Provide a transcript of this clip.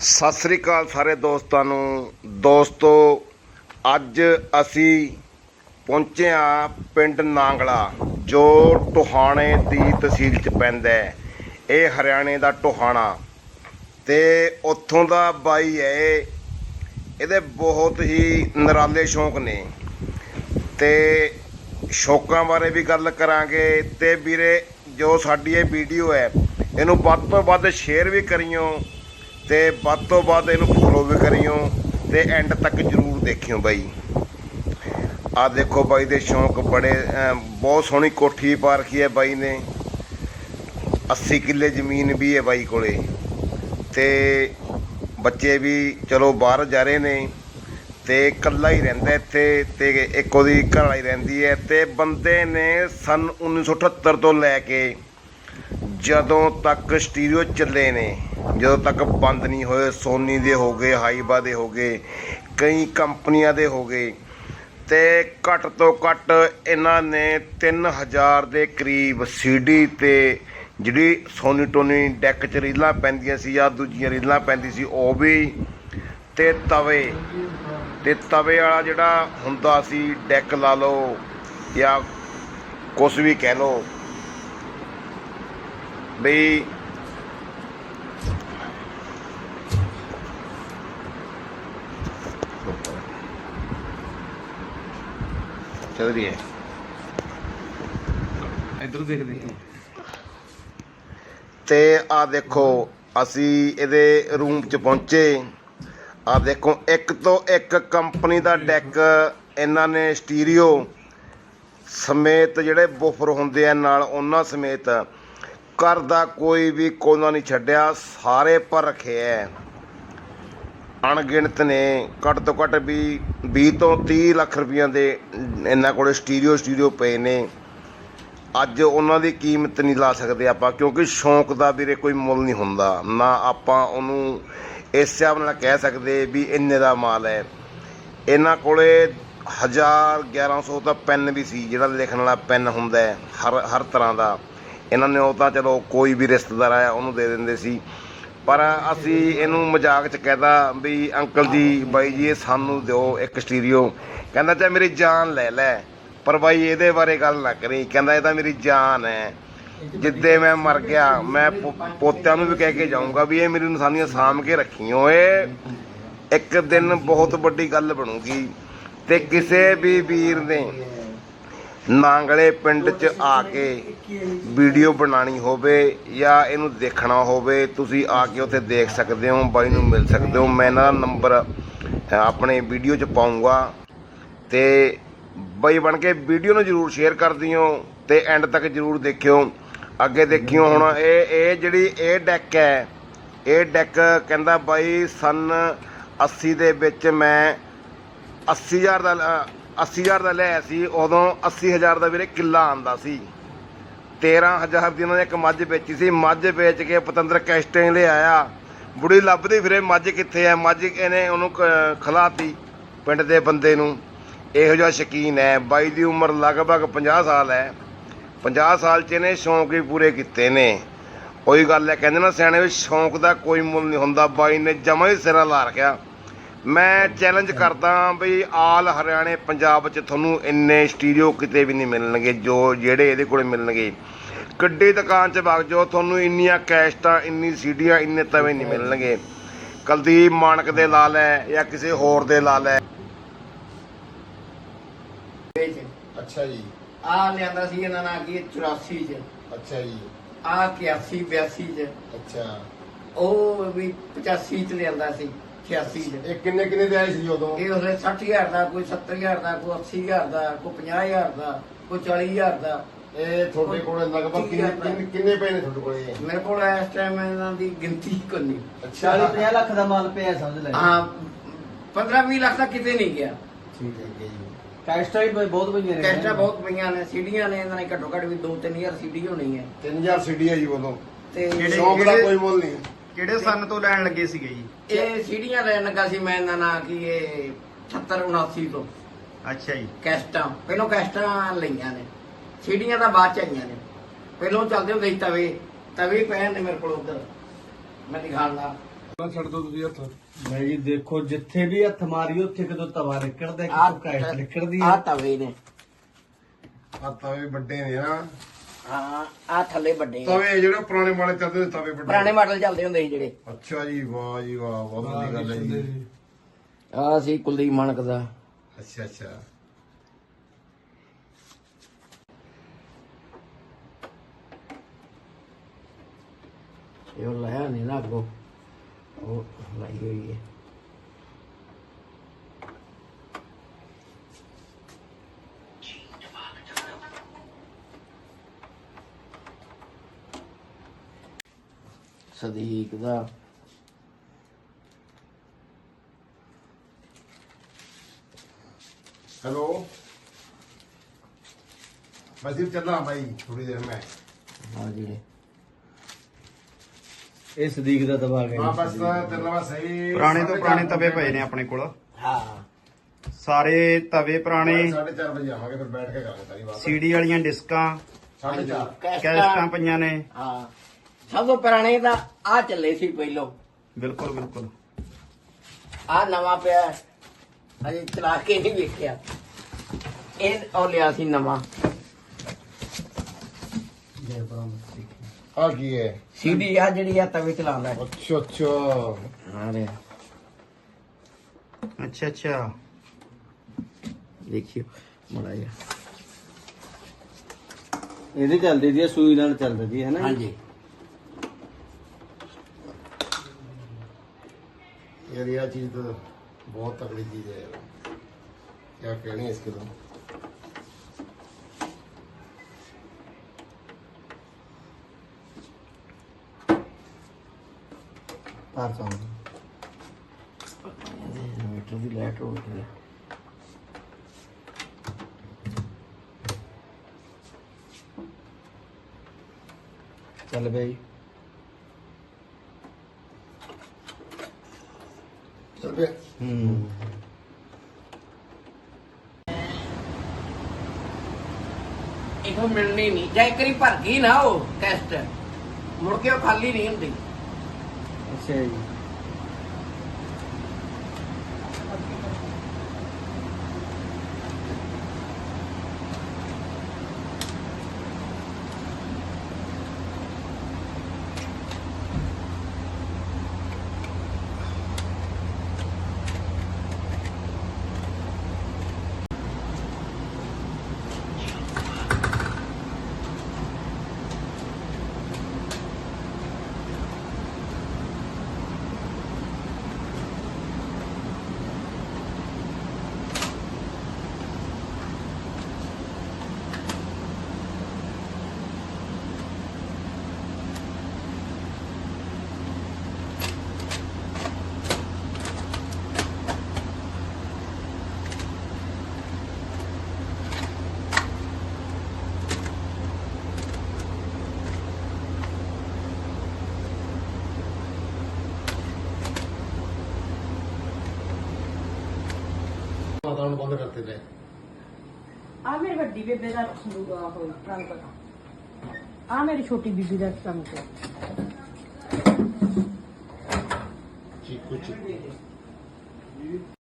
ਸਤਿ ਸ੍ਰੀ ਅਕਾਲ ਸਾਰੇ ਦੋਸਤਾਂ ਨੂੰ। ਦੋਸਤੋ, ਅੱਜ ਅਸੀਂ ਪਹੁੰਚੇ ਹਾਂ ਪਿੰਡ ਨਾਂਗਲਾ, ਜੋ ਟੋਹਾਣੇ ਦੀ ਤਹਿਸੀਲ ਚ ਪੈਂਦਾ ਹੈ। ਇਹ ਹਰਿਆਣੇ ਦਾ ਟੋਹਾਣਾ। ਤੇ ਉੱਥੋਂ ਦਾ ਬਾਈ ਹੈ ਇਹਦੇ ਬਹੁਤ ਹੀ ਨਿਰਾਲੇ ਸ਼ੌਂਕ ਨੇ। ਤੇ ਸ਼ੌਕਾਂ ਬਾਰੇ ਵੀ ਗੱਲ ਕਰਾਂਗੇ। ਤੇ ਵੀਰੇ, ਜੋ ਸਾਡੀ ਇਹ ਵੀਡੀਓ ਹੈ, ਇਹਨੂੰ ਵੱਧ ਤੋਂ ਵੱਧ ਸ਼ੇਅਰ ਵੀ ਕਰਿਓ। ਤੇ ਵੱਧ ਤੋਂ ਵੱਧ ਇਹਨੂੰ ਫੋਲੋ ਵੀ ਕਰਿਓ ਤੇ ਐਂਡ ਤੱਕ ਜਰੂਰ ਦੇਖਿਓ ਬਾਈ। ਆ ਦੇਖੋ ਬਾਈ ਦੇ ਸ਼ੌਂਕ ਬੜੇ ਬਹੁਤ ਸੋਹਣੀ ਕੋਠੀ ਪਾ ਰੱਖੀ ਹੈ ਬਾਈ ਨੇ। 80 ਕਿੱਲੇ ਜ਼ਮੀਨ ਵੀ ਹੈ ਬਾਈ ਕੋਲੇ। ਤੇ ਬੱਚੇ ਵੀ ਚਲੋ ਬਾਹਰ ਜਾ ਰਹੇ ਨੇ ਤੇ ਇਕੱਲਾ ਹੀ ਰਹਿੰਦਾ ਇੱਥੇ ਤੇ ਇੱਕ ਉਹਦੀ ਘਰ ਵਾਲੀ ਰਹਿੰਦੀ ਹੈ ਤੇ ਬੰਦੇ ਨੇ ਸਨ 1978 ਤੋਂ ਲੈ ਕੇ ਜਦੋਂ ਤੱਕ ਸਟੀਰੀਓ ਚੱਲੇ ਨੇ। ਜਦੋਂ ਤੱਕ ਬੰਦ ਨਹੀਂ ਹੋਏ, ਸੋਨੀ ਦੇ ਹੋ ਗਏ, ਹਾਈਬਾ ਦੇ ਹੋ ਗਏ, ਕਈ ਕੰਪਨੀਆਂ ਦੇ ਹੋ ਗਏ, ਤੇ ਘੱਟ ਤੋਂ ਘੱਟ ਇਹਨਾਂ ਨੇ 3000 ਦੇ ਕਰੀਬ ਸੀਡੀ ਤੇ ਜਿਹੜੀ ਸੋਨੀ ਟੋਨੀ ਡੈਕ ਚ ਰੀਲਾਂ ਪੈਂਦੀਆਂ ਸੀ ਜਾਂ ਦੂਜੀਆਂ ਰੀਲਾਂ ਪੈਂਦੀ ਸੀ, ਉਹ ਵੀ ਤੇ ਤਵੇ ਤੇ ਤਵੇ ਵਾਲਾ ਜਿਹੜਾ ਹੁੰਦਾ ਸੀ, ਡੈਕ ਲਾ ਲਓ ਜਾਂ ਕੁਛ ਵੀ ਕਹਿ ਲਓ ਵੀ ਚੱਲ ਰਹੀ ਹੈ। ਇਧਰ ਦੇਖਦੇ ਤੇ ਆ ਦੇਖੋ ਅਸੀਂ ਇਹਦੇ ਰੂਮ 'ਚ ਪਹੁੰਚੇ। ਆ ਦੇਖੋ ਇੱਕ ਤੋਂ ਇੱਕ ਕੰਪਨੀ ਦਾ ਡੈਕ ਇਹਨਾਂ ਨੇ ਸਟੀਰੀਓ ਸਮੇਤ ਜਿਹੜੇ ਬੁਫਰ ਹੁੰਦੇ ਆ ਨਾਲ ਉਹਨਾਂ ਸਮੇਤ। ਘਰ ਦਾ ਕੋਈ ਵੀ ਕੋਨਾ ਨਹੀਂ ਛੱਡਿਆ ਸਾਰੇ ਪਰ ਰੱਖੇ ਐ। ਅਣਗਿਣਤ ਨੇ, ਘੱਟ ਤੋਂ ਘੱਟ ਵੀ 20 ਤੋਂ 30 ਲੱਖ ਰੁਪਈਆਂ ਦੇ ਇਹਨਾਂ ਕੋਲੇ ਸਟੀਰੀਓ ਸਟੀਰੀਓ ਪਏ ਨੇ। ਅੱਜ ਉਹਨਾਂ ਦੀ ਕੀਮਤ ਨਹੀਂ ਲਾ ਸਕਦੇ ਆਪਾਂ, ਕਿਉਂਕਿ ਸ਼ੌਂਕ ਦਾ ਵੀਰੇ ਕੋਈ ਮੁੱਲ ਨਹੀਂ ਹੁੰਦਾ। ਨਾ ਆਪਾਂ ਉਹਨੂੰ ਇਸ ਹਿਸਾਬ ਨਾਲ ਕਹਿ ਸਕਦੇ ਵੀ ਇੰਨੇ ਦਾ ਮਾਲ ਹੈ। ਇਹਨਾਂ ਕੋਲੇ 1000 1100 ਦਾ ਪੈਨ ਵੀ ਸੀ, ਜਿਹੜਾ ਲਿਖਣ ਵਾਲਾ ਪੈਨ ਹੁੰਦਾ ਹਰ ਹਰ ਤਰ੍ਹਾਂ ਦਾ। ਇਹਨਾਂ ਨੇ ਉਹ ਤਾਂ ਚਲੋ ਕੋਈ ਵੀ ਰਿਸ਼ਤੇਦਾਰ ਆਇਆ, ਉਹਨੂੰ ਦੇ ਦਿੰਦੇ ਸੀ। ਪਰ ਅਸੀਂ ਇਹਨੂੰ ਮਜ਼ਾਕ 'ਚ ਕਹਿਦਾ ਵੀ ਅੰਕਲ ਜੀ, ਬਾਈ ਜੀ, ਇਹ ਸਾਨੂੰ ਦਿਓ ਇੱਕ ਸਟੀਰੀਓ ਕਹਿੰਦਾ, ਚਾਹੇ ਮੇਰੀ ਜਾਨ ਲੈ ਲੈ, ਪਰ ਬਾਈ ਇਹਦੇ ਬਾਰੇ ਗੱਲ ਨਾ ਕਰੀ। ਕਹਿੰਦਾ, ਇਹ ਤਾਂ ਮੇਰੀ ਜਾਨ ਹੈ। ਜਿੱਦੇ ਮੈਂ ਮਰ ਗਿਆ, ਮੈਂ ਪੋ- ਪੋਤਿਆਂ ਨੂੰ ਵੀ ਕਹਿ ਕੇ ਜਾਊਂਗਾ ਵੀ ਇਹ ਮੇਰੀ ਨਿਸ਼ਾਨੀਆਂ ਸਾਂਭ ਕੇ ਰੱਖੀਓ ਇਹ ਇੱਕ ਦਿਨ ਬਹੁਤ ਵੱਡੀ ਗੱਲ ਬਣੂਗੀ ਤੇ ਕਿਸੇ ਵੀ ਵੀਰ ਨੇ ਨਾਂਗਲੇ ਪਿੰਡ 'ਚ ਆ ਕੇ ਵੀਡੀਓ ਬਣਾਣੀ ਹੋਵੇ ਜਾਂ ਇਹਨੂੰ ਦੇਖਣਾ ਹੋਵੇ, ਤੁਸੀਂ ਆ ਕੇ ਉੱਥੇ ਦੇਖ ਸਕਦੇ ਹੋ, ਬਾਈ ਨੂੰ ਮਿਲ ਸਕਦੇ ਹੋ। ਮੈਂ ਇਹਨਾਂ ਦਾ ਨੰਬਰ ਆਪਣੇ ਵੀਡੀਓ 'ਚ ਪਾਉਂਗਾ। ਤੇ ਬਾਈ ਬਣ ਕੇ ਵੀਡੀਓ ਨੂੰ ਜਰੂਰ ਸ਼ੇਅਰ ਕਰ ਦਿਓ ਤੇ ਐਂਡ ਤੱਕ ਜਰੂਰ ਦੇਖਿਓ। ਅੱਗੇ ਦੇਖਿਓ ਹੁਣ, ਇਹ ਇਹ ਜਿਹੜੀ, ਇਹ ਡੈਕ ਹੈ, ਇਹ ਡੈਕ ਕਹਿੰਦਾ ਬਾਈ ਸਨ 80 ਦੇ ਵਿੱਚ ਮੈਂ 80000 ਦਾ ਲ- 80000 ਦਾ ਲਿਆ ਸੀ, ਉਦੋਂ 80000 ਦਾ ਵੀਰੇ ਕਿੱਲਾ ਆਂਦਾ ਸੀ। 13000 ਦੀ ਉਹਨਾਂ ਨੇ ਇੱਕ ਮੱਝ ਵੇਚੀ ਸੀ, ਮੱਝ ਵੇਚ ਕੇ ਪਤੰਦਰ ਕੈਸਟਿੰਗ ਲੈ ਆਇਆ। ਬੁੜੀ ਲੱਭਦੀ ਫਿਰੇ ਮੱਝ ਕਿੱਥੇ ਐ ਮੱਝ ਇਹਨੇ ਉਹਨੂੰ ਕ- ਖਿਲਾਤੀ ਪਿੰਡ ਦੇ ਬੰਦੇ ਨੂੰ। ਇਹੋ ਜਿਹਾ ਸ਼ਕੀਨ ਹੈ। ਬਾਈ ਦੀ ਉਮਰ ਲਗਭਗ 50 ਸਾਲ ਹੈ। 50 ਸਾਲ ਚ ਇਹਨੇ ਸ਼ੌਂਕ ਵੀ ਪੂਰੇ ਕੀਤੇ ਨੇ। ਉਹੀ ਗੱਲ ਹੈ, ਕਹਿੰਦੇ ਨਾ ਸਿਆਣੇ, ਵੀ ਸ਼ੌਂਕ ਦਾ ਕੋਈ ਮੁੱਲ ਨਹੀਂ ਹੁੰਦਾ। ਬਾਈ ਨੇ ਜਮਾ ਹੀ ਸਿਰਾ ਲਾ ਰੱਖਿਆ। ਮੈਂ ਚੈਲੰਜ ਕਰਦਾ ਬਈ ਆਲ ਹਰਿਆਣੇ ਪੰਜਾਬ 'ਚ ਤੁਹਾਨੂੰ ਇੰਨੇ ਸਟੀਰੀਓ ਕਿਤੇ ਵੀ ਨਹੀਂ ਮਿਲਣਗੇ ਜੋ ਜਿਹੜੇ ਇਹਦੇ ਕੋਲੇ ਮਿਲਣਗੇ। ਕੱਡੀ ਦੁਕਾਨ 'ਚ ਵਗ ਜਾਓ ਤੁਹਾਨੂੰ ਇੰਨੀਆਂ ਕੈਸਟਾਂ ਇੰਨੀ ਸੀਡੀਆਂ ਇੰਨੇ ਤਵੇ ਨਹੀਂ ਮਿਲਣਗੇ। ਕੁਲਦੀਪ ਮਾਨਕ ਦੇ ਲਾ ਲੈ ਜਾਂ ਕਿਸੇ ਹੋਰ ਦੇ ਲਾ ਲੈ। ਅੱਛਾ ਜੀ। ਆ ਲਿਆਂਦਾ ਸੀ ਇਹਨਾਂ ਨਾਲ ਕੀ 84 ਚ। ਅੱਛਾ ਜੀ। ਆ 81 82 ਚ। ਅੱਛਾ। ਉਹ ਵੀ 85 ਚ ਲਿਆਂਦਾ ਸੀ। 86 ਚ ਇਹ ਕਿੰਨੇ ਕਿੰਨੇ ਦੇ ਆਏ ਸੀ ਉਦੋਂ? ਇਹ ਉਹਦੇ 60000 ਦਾ ਕੋਈ 70000 ਦਾ ਕੋਈ 80000 ਦਾ ਕੋਈ 50000 ਦਾ ਕੋਈ 40000 ਦਾ। ਇਹ ਤੁਹਾਡੇ ਕੋਲ ਲਗਭਗ ਕਿੰਨੇ ਕਿੰਨੇ- ਕਿੰਨੇ ਪਏ ਨੇ ਤੁਹਾਡੇ ਕੋਲ ਇਹ? ਮੇਰੇ ਕੋਲ ਇਸ ਟਾਈਮ ਇਹਨਾਂ ਦੀ ਗਿਣਤੀ ਕਰਨੀ 40 50 ਲੱਖ ਦਾ ਮਾਲ ਪਿਆ ਸਮਝ ਲੈ। ਹਾਂ 15 20 ਲੱਖ ਦਾ ਕਿਤੇ ਨਹੀਂ ਗਿਆ। ਠੀਕ ਹੈ ਜੀ। ਕੈਸਟਾ ਵੀ ਬਹੁਤ ਪਈਆਂ ਨੇ। ਕੈਸਟਾਂ ਬਹੁਤ ਪਈਆਂ ਨੇ ਸੀਡੀਆਂ ਨੇ ਇਹਨਾਂ ਨੇ ਘੱਟੋ ਘੱਟ ਵੀ 2-3000 ਸੀਡੀ ਹੋਣੀ ਹੈ। 3000 ਸੀਡੀ ਹੈ ਜੀ ਉਦੋਂ। ਤੇ ਸ਼ੌਂਕ ਦਾ ਕੋਈ ਮੁੱਲ ਨਹੀਂ। ਕਿਹੜੇ ਸੰਨ ਤੋਂ ਲੈਣ ਲੱਗੇ ਸੀਗੇ ਜੀ? ਇਹ ਸੀੜੀਆਂ ਲੈਣ ਲੱਗਾ ਸੀ ਮੈਂ ਇਹਨਾਂ ਨਾਲ ਕਿ ਇਹ 76 79 ਤੋਂ। ਅੱਛਾ ਜੀ। ਕੈਸਟਾਂ ਪਹਿਲਾਂ ਕੈਸਟਾਂ ਲਈਆਂ ਨੇ। ਸੀੜੀਆਂ ਤਾਂ ਬਾਅਦ ਚ ਆਈਆਂ ਨੇ। ਪਹਿਲਾਂ ਚੱਲਦੇ ਹੁੰਦੇ ਸੀ ਤਵੇ ਤਵੇ ਪਏ ਨੇ ਮੇਰੇ ਕੋਲ ਉਧਰ। ਮੈਂ ਦਿਖਾਉਂਦਾ ਛੱਡ ਦੋ ਤੁਸੀਂ ਹੱਥ। ਮੈਂ ਜੀ ਦੇਖੋ ਜਿੱਥੇ ਵੀ ਹੱਥ ਮਾਰੀ ਉੱਥੇ ਕਦੋਂ ਤਵਾ ਨਿਕਲਦਾ ਕਿਤੋਂ ਕੈਸ਼ ਨਿਕਲਦੀ ਆ। ਆ ਤਵੇ ਨੇ। ਆ ਤਵੇ ਵੱਡੇ ਨੇ ਨਾ। ਹਾਂ ਆ ਥੱਲੇ ਵੱਡੇ ਆ। ਤਵੇ ਜਿਹੜੇ ਪੁਰਾਣੇ ਮਾੜੇ ਚੱਲਦੇ ਨੇ ਤਵੇ ਵੱਡੇ। ਪੁਰਾਣੇ ਮਾਡਲ ਚੱਲਦੇ ਹੁੰਦੇ ਸੀ ਜਿਹੜੇ। ਅੱਛਾ ਜੀ ਵਾਹ ਜੀ ਵਾਹ ਬਹੁਤ ਵਧੀਆ ਗੱਲ ਹੈ ਜੀ। ਆ ਸੀ ਕੁਲਦੀਪ ਮਾਨਕ ਦਾ। ਅੱਛਾ ਅੱਛਾ। ਇਹ ਉਹ ਲਾਇਆ ਨਹੀਂ ਨਾ ਅੱਗੋਂ। ਉਹ ਲਾਈ ਹੋਈ ਹੈ। ਸਦੀਕ ਦਾ। ਹੈਲੋ? ਮੈਂ ਸਿਰ ਚੱਲਾਂ ਭਾਈ ਥੋੜੀ ਦੇਰ ਮੈਂ। ਹਾਂ ਜੀ। ਇਹ ਸਦੀਕ ਦਾ ਤਵਾ ਗਿਆ। ਹਾਂ ਬਸ ਤੇਰਾ ਵਾ ਸਹੀ। ਪੁਰਾਣੇ ਤੋਂ ਪੁਰਾਣੇ ਤਵੇ ਪਏ ਨੇ ਆਪਣੇ ਕੋਲ। ਹਾਂ। ਸਾਰੇ ਤਵੇ ਪੁਰਾਣੇ। 4:30 ਵਜੇ ਆਵਾਂਗੇ ਫਿਰ ਬੈਠ ਕੇ ਕਰਾਂਗੇ ਸਾਰੀ ਬਾਤ ਸੀਡੀ ਵਾਲੀਆਂ ਡਿਸਕਾਂ। 4:30 ਕੈਸਟਾਂ ਪਈਆਂ ਨੇ। ਹਾਂ। ਸਭ ਤੋਂ ਪੁਰਾਣੇ ਦਾ ਆ ਚੱਲੇ ਸੀ ਪਹਿਲੋਂ। ਬਿਲਕੁਲ ਬਿਲਕੁਲ। ਆ ਨਵਾਂ ਪਿਆ ਹੈ। ਅਜੇ ਚਲਾ ਕੇ ਨਹੀਂ ਵੇਖਿਆ। ਇਹ ਉਹ ਲਿਆ ਸੀ ਨਵਾਂ। ਆ ਕੀ ਹੈ? ਸੀਡੀ ਆ ਜਿਹੜੀ ਆ ਤਵੇ ਚਲਾਉਂਦਾ ਹੈ। ਅੱਛਾ ਅੱਛਾ। ਹਾਂ ਰੇ ਅੱਛਾ ਅੱਛਾ। ਦੇਖਿਓ ਮੜਾ ਇਹਦੇ ਚੱਲਦੀ ਦੀ ਸੂਈ ਨਾਲ ਚੱਲਦੀ ਦੀ ਹੈ ਨਾ ਹਾਂਜੀ। यार यह चीज तो बहुत तगड़ी चीज है यार क्या कहने हैं इसके तो ਤਾਰ ਚਾਹੁੰਦਾ ਇਨਵਰਟਰ ਦੀ ਲਾਈਟ ਹੋ ਗਈ ਚੱਲ ਪਿਆ ਹੂੰ। ਇਹੋ ਮਿਲਣੀ ਨਹੀਂ। ਜਾਂ ਇੱਕ ਵਾਰੀ ਭਰ ਗਈ ਨਾ ਉਹ ਟੈਸਟ ਮੁੜ ਕੇ ਉਹ ਖਾਲੀ ਨਹੀਂ ਹੁੰਦੀ। ਅੱਛਾ ਜੀ। पकाना बंद करते थे आमेर बड्डी पे बेरा हुआ हो प्रांत का आमेर छोटी बीबी दस सम को चिकू चिकू